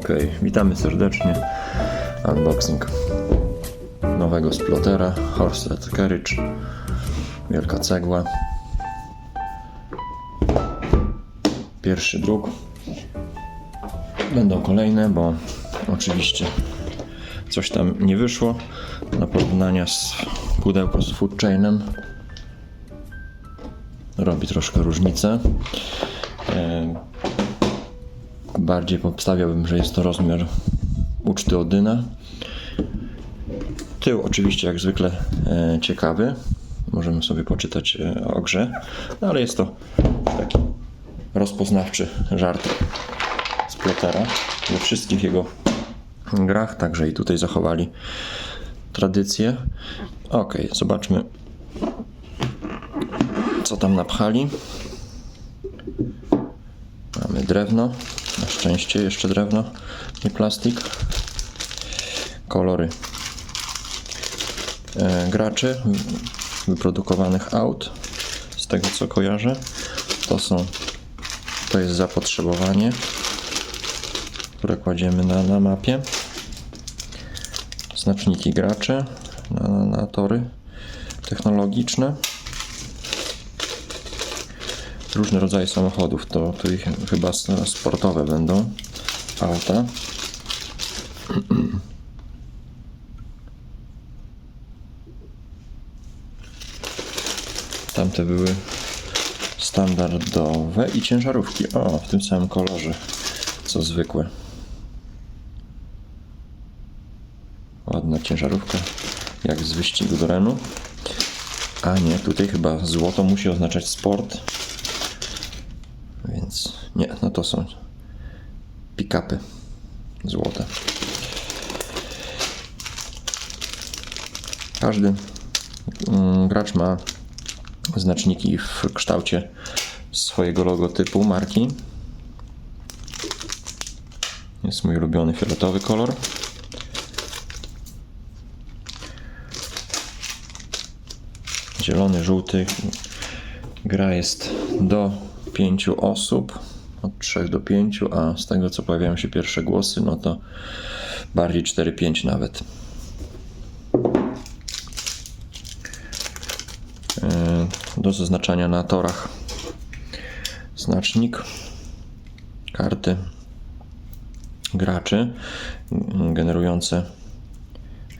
Ok, witamy serdecznie. Unboxing nowego splotera Horset Carriage. Wielka cegła. Pierwszy druk. Będą kolejne, bo oczywiście coś tam nie wyszło. Na porównania z pudełko z food chainem. Robi troszkę różnicę. Bardziej obstawiałbym, że jest to rozmiar uczty Odyna. Tył oczywiście jak zwykle e, ciekawy. Możemy sobie poczytać e, o grze, no, ale jest to taki rozpoznawczy żart z Plotera. We wszystkich jego grach, także i tutaj zachowali tradycję. Ok, zobaczmy co tam napchali. Mamy drewno, na szczęście jeszcze drewno, nie plastik. Kolory e, graczy, wyprodukowanych aut, z tego co kojarzę. To są, to jest zapotrzebowanie, które kładziemy na, na mapie. Znaczniki graczy na, na, na tory technologiczne różne rodzaje samochodów. To, to ich chyba sportowe będą auta. Tamte były standardowe i ciężarówki. O, w tym samym kolorze co zwykłe. Ładna ciężarówka, jak z wyścigu do Renu. A nie, tutaj chyba złoto musi oznaczać sport. To są pick-upy złote. Każdy mm, gracz ma znaczniki w kształcie swojego logotypu marki. Jest mój ulubiony fioletowy kolor. Zielony, żółty. Gra jest do 5 osób, od 3 do 5, a z tego co pojawiają się pierwsze głosy, no to bardziej 4-5 nawet. E, Do zaznaczania na torach znacznik, karty graczy generujące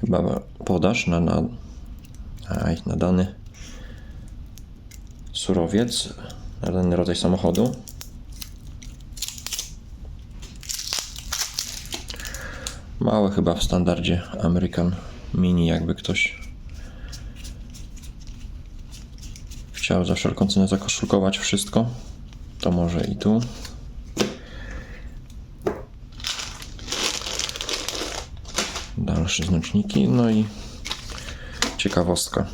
chyba podaż na, na, na dany surowiec, na dany rodzaj samochodu. Małe chyba w standardzie American Mini, jakby ktoś chciał za wszelką cenę zakoszulkować wszystko, to może i tu. Dalsze znaczniki, no i ciekawostka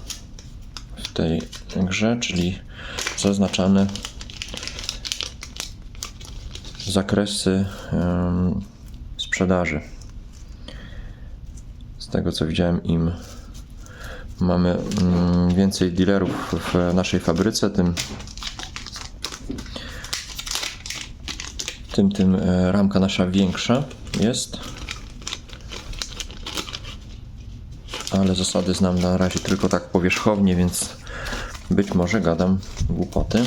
w tej grze, czyli zaznaczane zakresy em, sprzedaży. Tego co widziałem, im mamy mm, więcej dealerów w naszej fabryce, tym tym, tym e, ramka nasza większa jest. Ale zasady znam na razie tylko tak powierzchownie, więc być może gadam głupoty.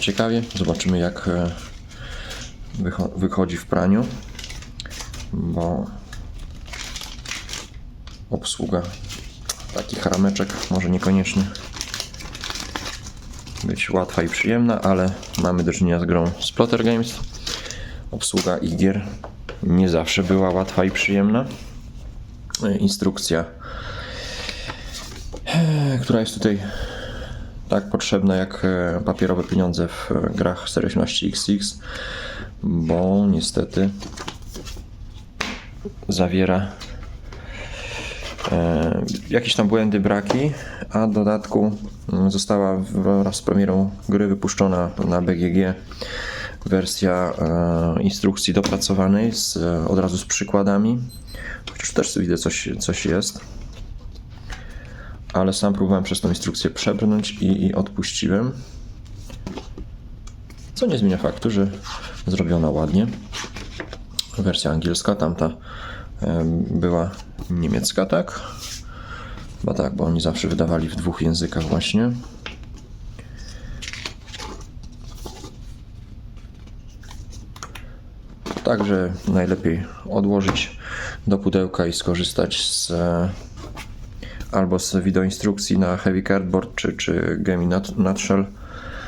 Ciekawie. Zobaczymy jak e, wycho- wychodzi w praniu, bo obsługa takich rameczek może niekoniecznie być łatwa i przyjemna, ale mamy do czynienia z grą Splotter Games. Obsługa ich gier nie zawsze była łatwa i przyjemna. E, Instrukcja, e, która jest tutaj tak potrzebna jak e, papierowe pieniądze w e, grach serii 18XX, bo niestety zawiera e, jakieś tam błędy, braki, a w dodatku mm, została wraz z premierą gry wypuszczona na BGG wersja instrukcji dopracowanej z, od razu z przykładami. Chociaż też widzę coś, coś jest. Ale sam próbowałem przez tą instrukcję przebrnąć i, i odpuściłem. Co nie zmienia faktu, że zrobiona ładnie. Wersja angielska, tamta była niemiecka, tak? Chyba tak, bo oni zawsze wydawali w dwóch językach właśnie. Także najlepiej odłożyć do pudełka i skorzystać z albo z wideoinstrukcji na Heavy Cardboard czy, czy Game in Nut- Nutshell,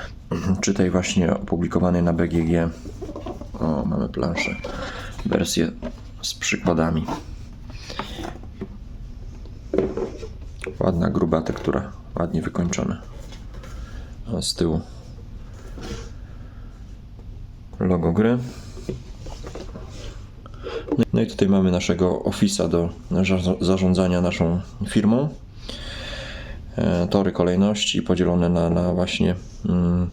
czy tej właśnie opublikowanej na BGG. O, mamy planszę, wersję z przykładami. Ładna, gruba tektura, ładnie wykończona. Z tyłu logo gry. No- No i tutaj mamy naszego Office'a do za- zarządzania naszą firmą. E, Tory kolejności podzielone na, na właśnie mm,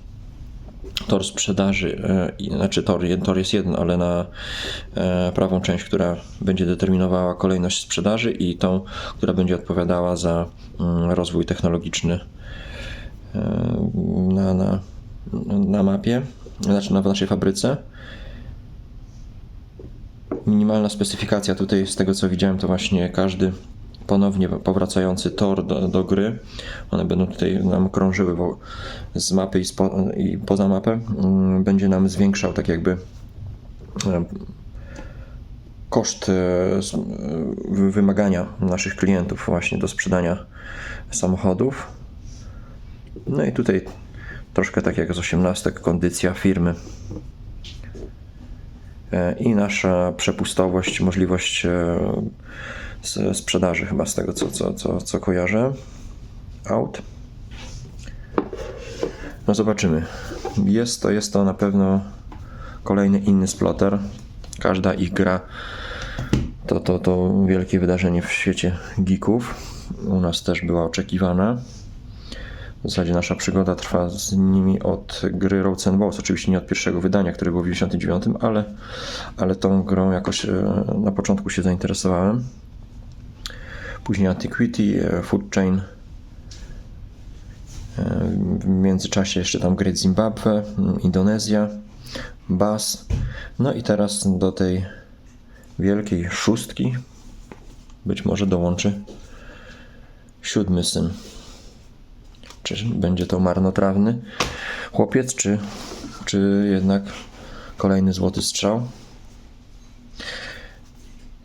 tor sprzedaży, e, znaczy tor, tor jest jeden, ale na e, prawą część, która będzie determinowała kolejność sprzedaży i tą, która będzie odpowiadała za mm, rozwój technologiczny e, na, na, na mapie, znaczy na w naszej fabryce. Minimalna specyfikacja tutaj, z tego co widziałem, to właśnie każdy ponownie powracający tor do, do gry. One będą tutaj nam krążyły z mapy i, spo, i poza mapę. Mm, Będzie nam zwiększał tak jakby koszt e, e, wy- wymagania naszych klientów właśnie do sprzedania samochodów. No i tutaj troszkę tak jak z 18 kondycja firmy i nasza przepustowość, możliwość e, sprzedaży chyba z tego co, co, co, co kojarzę aut. No zobaczymy. Jest to, jest to na pewno kolejny inny splotter. Każda ich gra to, to, to wielkie wydarzenie w świecie geeków. U nas też była oczekiwana. W zasadzie nasza przygoda trwa z nimi od gry Roads and Balls. Oczywiście nie od pierwszego wydania, które było w 99, ale, ale tą grą jakoś e, na początku się zainteresowałem. Później Antiquity, e, Food Chain. E, W międzyczasie jeszcze tam Great Zimbabwe, mm, Indonezja, Bas. No i teraz do tej wielkiej szóstki być może dołączy siódmy syn. Czy będzie to marnotrawny chłopiec, czy, czy jednak kolejny złoty strzał?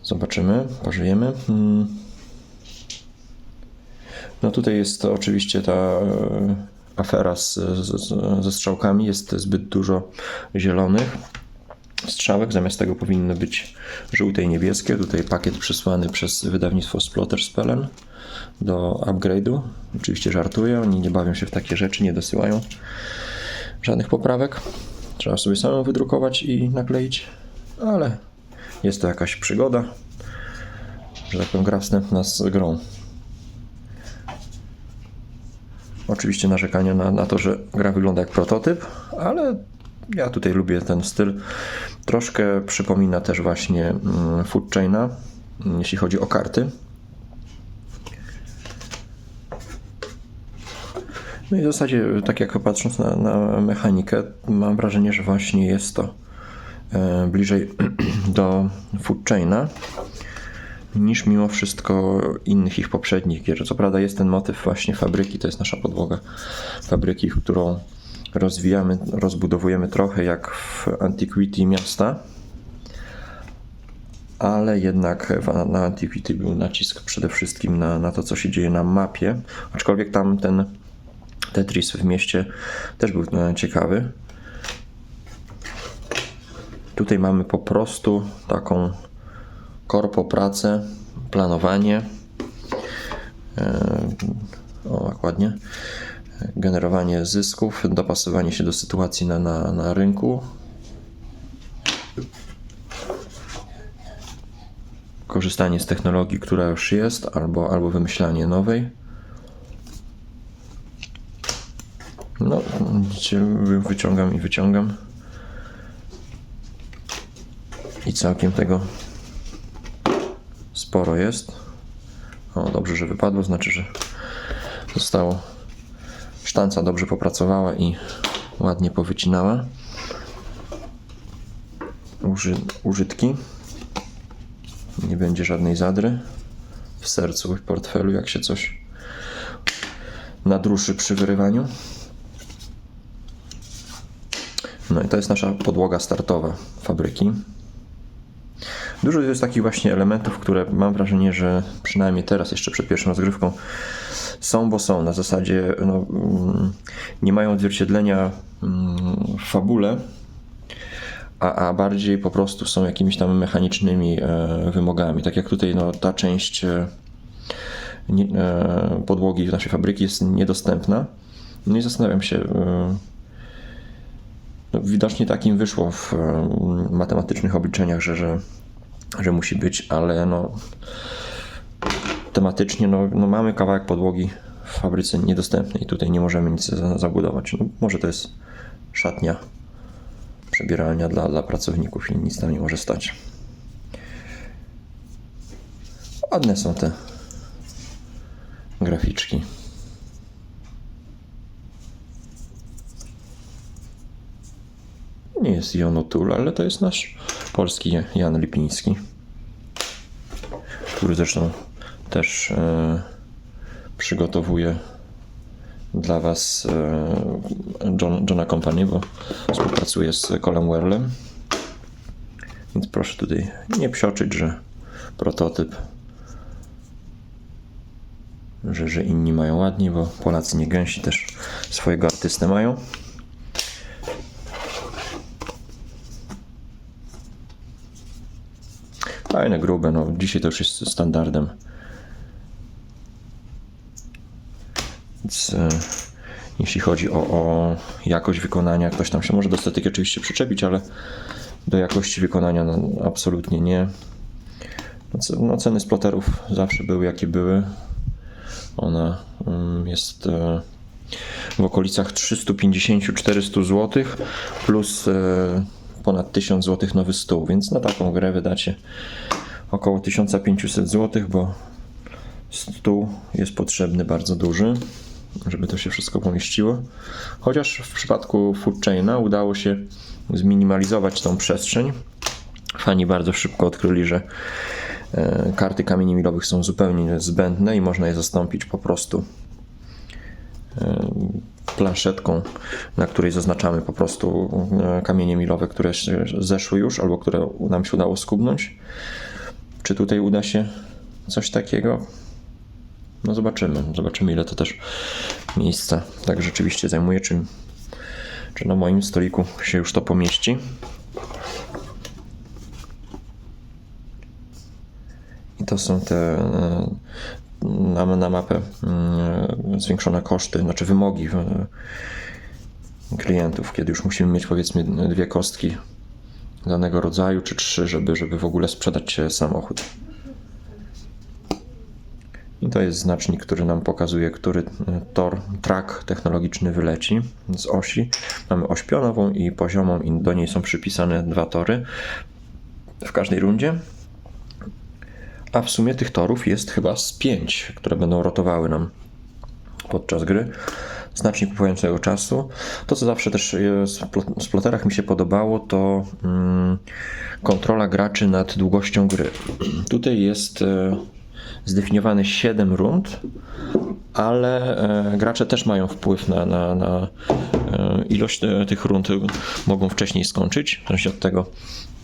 Zobaczymy, pożyjemy. Mm. No tutaj jest oczywiście ta e, afera z, z, ze strzałkami. Jest zbyt dużo zielonych strzałek. Zamiast tego powinny być żółte i niebieskie. Tutaj pakiet przysłany przez wydawnictwo Splotter Spellen do upgrade'u. Oczywiście żartuję, oni nie bawią się w takie rzeczy, nie dosyłają żadnych poprawek. Trzeba sobie samemu wydrukować i nakleić, ale jest to jakaś przygoda, że tak powiem, gra wstępna z grą. Oczywiście narzekania na, na to, że gra wygląda jak prototyp, ale ja tutaj lubię ten styl. Troszkę przypomina też właśnie mm, Food Chaina, mm, jeśli chodzi o karty. No i w zasadzie, tak jak patrząc na, na mechanikę, mam wrażenie, że właśnie jest to e, bliżej do Food Chaina niż mimo wszystko innych ich poprzednich gier. Co prawda jest ten motyw właśnie fabryki, to jest nasza podłoga fabryki, którą rozwijamy, rozbudowujemy trochę jak w Antiquity miasta, ale jednak na Antiquity był nacisk przede wszystkim na, na to, co się dzieje na mapie, aczkolwiek tam ten Tetris w mieście też był e, ciekawy. Tutaj mamy po prostu taką korpo pracę, planowanie. E, O, ładnie. Generowanie zysków, dopasowanie się do sytuacji na, na, na rynku. Korzystanie z technologii, która już jest, albo, albo wymyślanie nowej. No, widzicie, wy- wyciągam i wyciągam. I całkiem tego sporo jest. O, dobrze, że wypadło, znaczy, że Zostało. Sztanca dobrze popracowała i ładnie powycinała. Uży, użytki. Nie będzie żadnej zadry w sercu, w portfelu, jak się coś nadruszy przy wyrywaniu. No i to jest nasza podłoga startowa fabryki. Dużo jest takich właśnie elementów, które mam wrażenie, że przynajmniej teraz, jeszcze przed pierwszą rozgrywką, są, bo są. Na zasadzie no, mm, nie mają odzwierciedlenia mm, w fabule, a, a bardziej po prostu są jakimiś tam mechanicznymi e, wymogami. Tak jak tutaj no, ta część e, e, podłogi naszej fabryki jest niedostępna. No i zastanawiam się, no, widocznie takim wyszło w matematycznych obliczeniach, że, że, że musi być, ale no, tematycznie no, no mamy kawałek podłogi w fabryce niedostępny i tutaj nie możemy nic za- zabudować. No, może to jest szatnia, przebieralnia dla, dla pracowników i nic tam nie może stać. Ładne są te graficzki. Nie jest Jon O'Toole, ale to jest nasz polski Jan Lipiński, który zresztą też e, przygotowuje dla Was e, John, Johna Company, bo współpracuje z Colem Werlem. Więc proszę tutaj nie psioczyć, że prototyp, że, że inni mają ładniej, bo Polacy nie gęsi też swojego artystę mają. Fajne, grube, no dzisiaj to już jest standardem. Więc e, jeśli chodzi o, o jakość wykonania, ktoś tam się może do estetyki oczywiście przyczepić, ale do jakości wykonania no, absolutnie nie. No, no, ceny sploterów zawsze były jakie były. Ona mm, jest e, w okolicach 350-400 zł plus e, ponad 1000 zł nowy stół, więc na taką grę wydacie około 1500 zł, bo stół jest potrzebny bardzo duży, żeby to się wszystko pomieściło. Chociaż w przypadku Food Chaina udało się zminimalizować tą przestrzeń. Fani bardzo szybko odkryli, że e, karty kamieni milowych są zupełnie zbędne i można je zastąpić po prostu e, planszetką, na której zaznaczamy po prostu e, kamienie milowe, które zeszły już albo które nam się udało skubnąć. Czy tutaj uda się coś takiego? No zobaczymy. Zobaczymy ile to też miejsca tak rzeczywiście zajmuje, czy, czy na moim stoliku się już to pomieści. I to są te e, na, na mapę mm, zwiększone koszty, znaczy wymogi e, klientów, kiedy już musimy mieć powiedzmy dwie kostki danego rodzaju, czy trzy, żeby, żeby w ogóle sprzedać samochód. I to jest znacznik, który nam pokazuje, który e, tor, track technologiczny wyleci z osi. Mamy oś pionową i poziomą i do niej są przypisane dwa tory w każdej rundzie. A w sumie tych torów jest chyba z pięć, które będą rotowały nam podczas gry. Znacznik upływającego czasu. To, co zawsze też e, z pl- z ploterach mi się podobało, to mm, kontrola graczy nad długością gry. Tutaj jest e, zdefiniowane 7 rund, ale e, gracze też mają wpływ na, na, na e, ilość e, tych rund. Mogą wcześniej skończyć, w zależności od tego,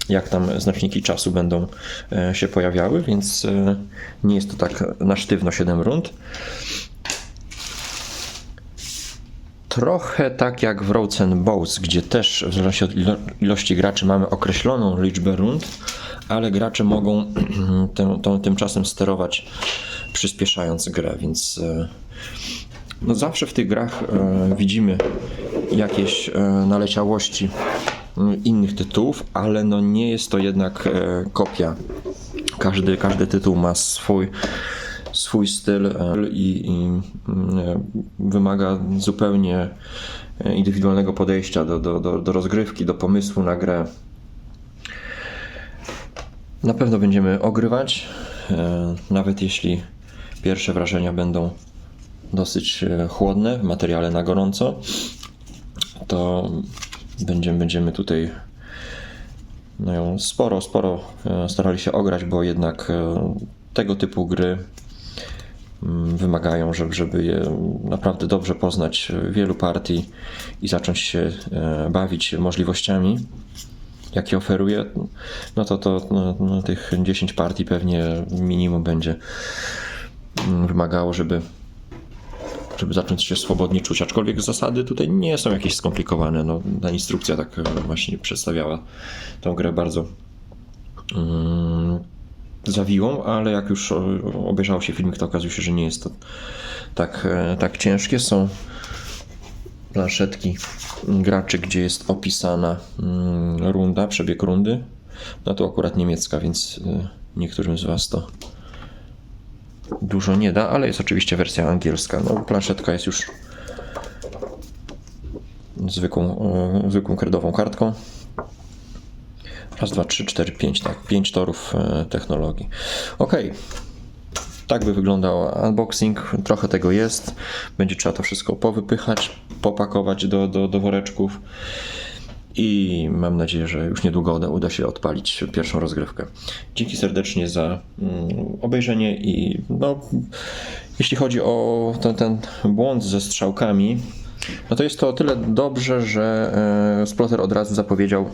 jak tam znaczniki czasu będą się pojawiały, więc nie jest to tak na sztywno 7 rund. Trochę tak jak w Roads and Boats, gdzie też w zależności od ilo- ilości graczy mamy określoną liczbę rund, ale gracze mogą tym, tą, tymczasem sterować przyspieszając grę, więc e, no zawsze w tych grach e, widzimy jakieś e, naleciałości mm, innych tytułów, ale no nie jest to jednak kopia. Każdy, każdy tytuł ma swój, swój styl i, i mm, wymaga zupełnie indywidualnego podejścia do, do, do, do rozgrywki, do pomysłu na grę. Na pewno będziemy ogrywać, e, nawet jeśli pierwsze wrażenia będą dosyć e, chłodne, w materiale na gorąco, to będziemy, będziemy tutaj no, sporo, sporo e, starali się ograć, bo jednak tego typu gry mm, wymagają, żeby, żeby je naprawdę dobrze poznać wielu partii i zacząć się bawić możliwościami, jakie oferuje, no to, to no, no, tych 10 partii pewnie minimum będzie mm, wymagało, żeby żeby zacząć się swobodnie czuć. Aczkolwiek zasady tutaj nie są jakieś skomplikowane. No, ta instrukcja tak e, właśnie przedstawiała tą grę bardzo mm, zawiłą, ale jak już obejrzało się filmik, to okazuje się, że nie jest to tak, e, tak ciężkie. Są planszetki graczy, gdzie jest opisana mm, runda, przebieg rundy. No to akurat niemiecka, więc e, niektórym z Was to dużo nie da, ale jest oczywiście wersja angielska. No, planszetka jest już zwykłą, e, zwykłą kredową kartką. Raz, dwa, trzy, cztery, pięć, tak. Pięć torów e, technologii. Ok. Tak by wyglądał unboxing. Trochę tego jest. Będzie trzeba to wszystko powypychać, popakować do, do, do woreczków. I mam nadzieję, że już niedługo uda- się odpalić pierwszą rozgrywkę. Dzięki serdecznie za mm, obejrzenie i no, jeśli chodzi o ten, ten błąd ze strzałkami, no to jest to o tyle dobrze, że e, Splotter od razu zapowiedział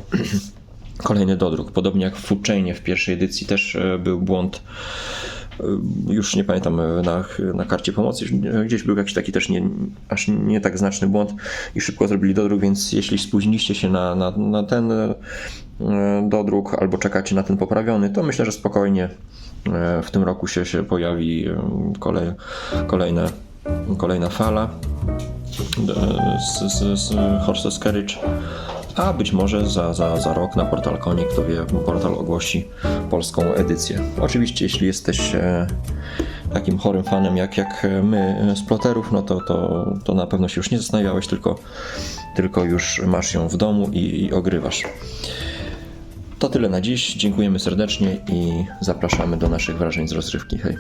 kolejny dodruk. Podobnie jak w Foodchainie w pierwszej edycji też e, był błąd już nie pamiętam y, na, na karcie pomocy, gdzieś był jakiś taki też nie, aż nie tak znaczny błąd i szybko zrobili dodruk, więc jeśli spóźniliście się na, na, na ten y, dodruk albo czekacie na ten poprawiony, to myślę, że spokojnie w tym roku się, się pojawi kolej, kolejne, kolejna fala z, z, z Horses Carriage. A być może za, za, za rok na portal Konie, kto wie, portal ogłosi polską edycję. Oczywiście, jeśli jesteś e, takim chorym fanem jak, jak my e, sploterów, no to, to, to na pewno się już nie zastanawiałeś, tylko, tylko już masz ją w domu i, i ogrywasz. To tyle na dziś. Dziękujemy serdecznie i zapraszamy do naszych wrażeń z rozrywki. Hej.